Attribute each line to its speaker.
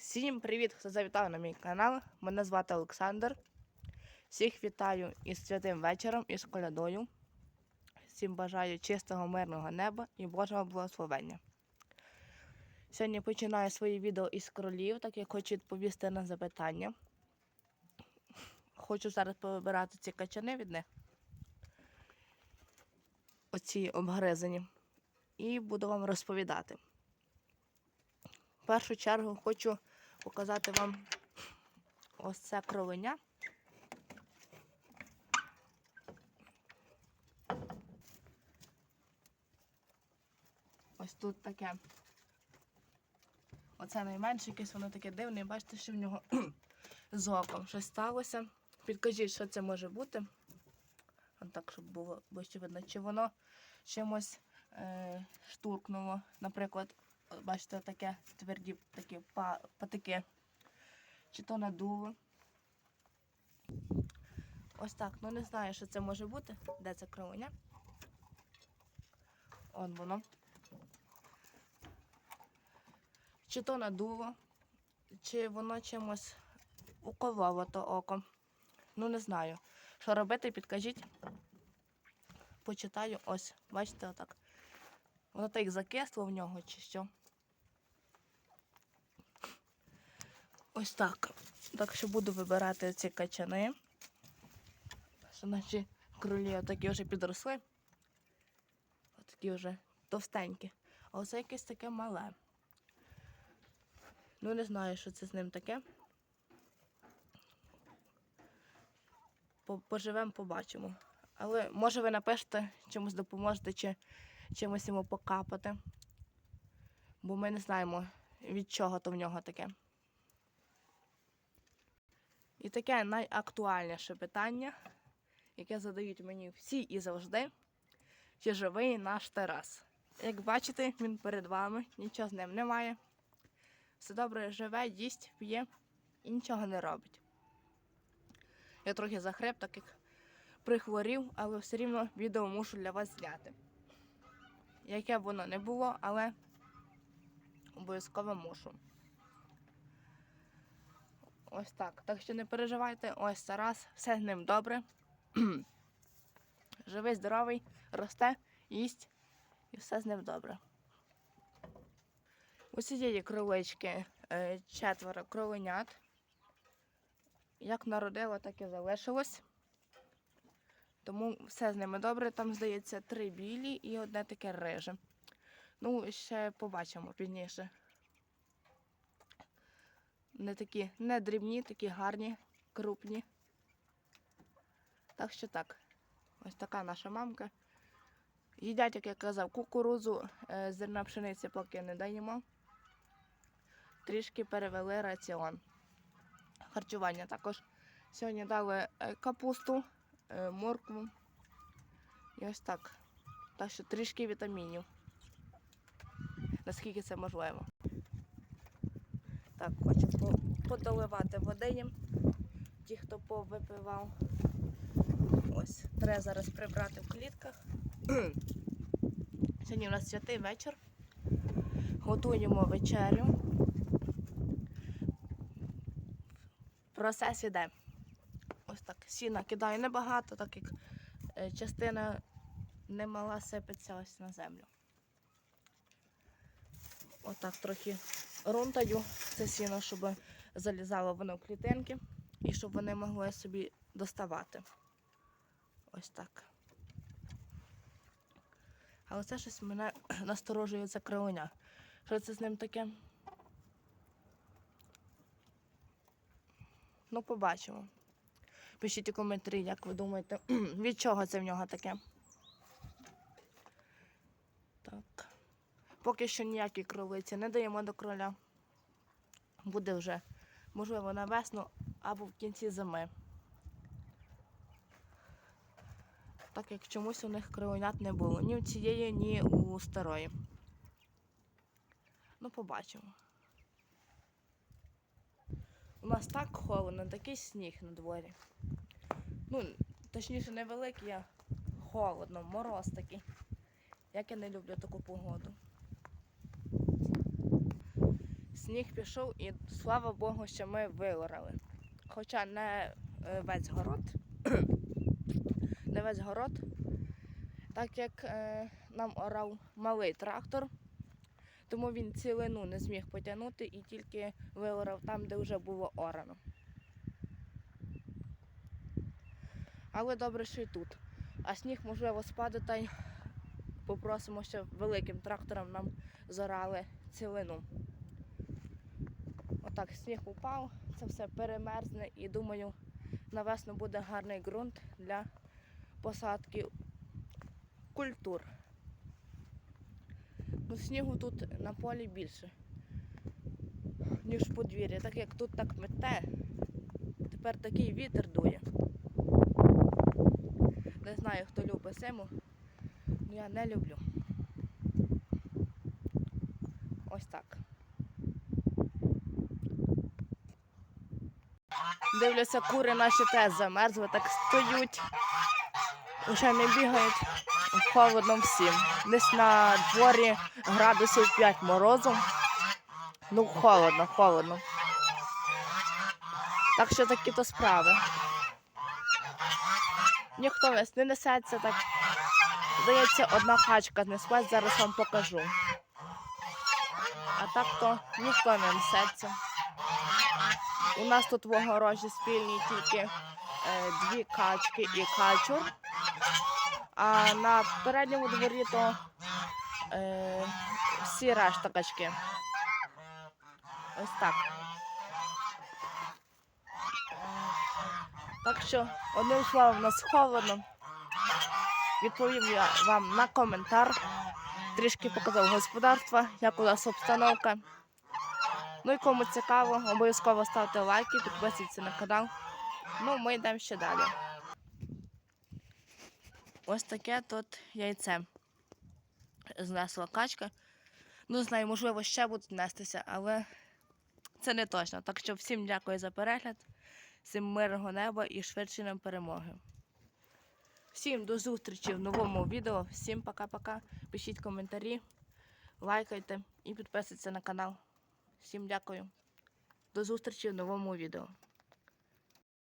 Speaker 1: Всім привіт, хто завітав на мій канал. Мене звати Олександр. Всіх вітаю із святим вечором і з колядою. Всім бажаю чистого, мирного неба і Божого благословення. Сьогодні починаю своє відео із кролів, так як хочу відповісти на запитання. Хочу зараз повибирати ці качани від них. Оці обгризані. І буду вам розповідати. В першу чергу хочу показати вам ось це кровеня. Ось тут таке. Оце найменше якесь, воно таке дивне. Бачите, що в нього з оком щось сталося. Підкажіть, що це може бути. От так, щоб було ближче видно, чи воно чимось е, штуркнуло. Наприклад, бачите, таке тверді такі па- патики. Чи то надуло. Ось так. Ну не знаю, що це може бути. Де це кровоня? Он воно. Чи то надуло, чи воно чимось укололо то око. Ну не знаю. Що робити, підкажіть. Почитаю ось, бачите, отак. Воно так закисло в нього чи що. Ось так. Так що буду вибирати ці качани. Наші кролі такі вже підросли. Такі вже товстенькі. А оце якесь таке мале. Ну не знаю, що це з ним таке. Поживемо, побачимо. Але може ви напишете, чимось допоможете, чи чимось йому покапати. Бо ми не знаємо, від чого то в нього таке. І таке найактуальніше питання, яке задають мені всі і завжди, чи живий наш Тарас. Як бачите, він перед вами, нічого з ним немає. Все добре живе, їсть, п'є і нічого не робить. Я трохи захрип, так як прихворів, але все рівно відео мушу для вас зняти. Яке б воно не було, але обов'язково мушу. Ось так. Так що не переживайте, ось Тарас, все з ним добре. Живий, здоровий, росте, їсть і все з ним добре. У цієї кролички е, четверо кроленят. Як народила, так і залишилось. Тому все з ними добре. Там, здається, три білі і одне таке риже. Ну, ще побачимо пізніше. Не такі не дрібні, такі гарні, крупні. Так що так. Ось така наша мамка. Їдять, як я казав, кукурузу, е, зерна пшениці поки не даємо. Трішки перевели раціон. Харчування також. Сьогодні дали е, капусту, е, моркву. І ось так. Так що трішки вітамінів. Наскільки це можливо. Так, хочу подоливати води їм. Ті, хто повипивав. Ось, треба зараз прибрати в клітках. Сьогодні у нас святий вечір. Готуємо вечерю. Процес іде. Ось так. Сіна кидаю небагато, так як е, частина немала сипеться ось на землю. Отак трохи рунтаю це сіно, щоб залізало воно в клітинки і щоб вони могли собі доставати. Ось так. Але це щось мене насторожує це кривоня. Що це з ним таке? Ну, побачимо. Пишіть у коментарі, як ви думаєте, від чого це в нього таке. Так. Поки що ніякі кролиці не даємо до кроля. Буде вже, можливо, на весну або в кінці зими. Так як чомусь у них кроленят не було. Ні у цієї, ні у старої. Ну, побачимо. У нас так холодно, такий сніг на дворі. Ну, точніше, невеликий, а холодно, мороз такий. Як я не люблю таку погоду. Сніг пішов і слава Богу, що ми виорали. Хоча не е, весь город, не весь город, так як е, нам орав малий трактор, тому він цілину не зміг потягнути і тільки виорав там, де вже було орано. Але добре, що й тут. А сніг можливо спаде та й попросимо, щоб великим трактором нам зорали цілину. Отак сніг упав, це все перемерзне і думаю, на весну буде гарний ґрунт для посадки культур. Ну, снігу тут на полі більше, ніж в подвір'ї. Так як тут так мете, тепер такий вітер дує. Не знаю, хто любить зиму, але я не люблю. Ось так. Дивлюся, кури наші теж замерзли, так стоють. Уже не бігають. Холодно всім. Десь на дворі градусів 5 морозу. Ну, холодно, холодно. Так що такі то справи. Ніхто весь не несеться так. Здається, одна качка неслась, зараз вам покажу. А так то ніхто не несеться. У нас тут в огорожі спільні тільки е, дві качки і качур. А на передньому дворі то е, всі решта качки. Ось так. Так що, одним словом, у нас холодно. Відповів я вам на коментар. Трішки показав господарства, як у нас обстановка. Ну і кому цікаво, обов'язково ставте лайки, підписуйтесь на канал. Ну, ми йдемо ще далі. Ось таке тут яйце. Знесла качка. Ну, знаю, можливо, ще будуть нестися, але це не точно. Так що всім дякую за перегляд, всім мирного неба і швидше нам перемоги. Всім до зустрічі в новому відео. Всім пока-пока. Пишіть коментарі, лайкайте і підписуйтесь на канал. Всім дякую. До зустрічі в новому відео.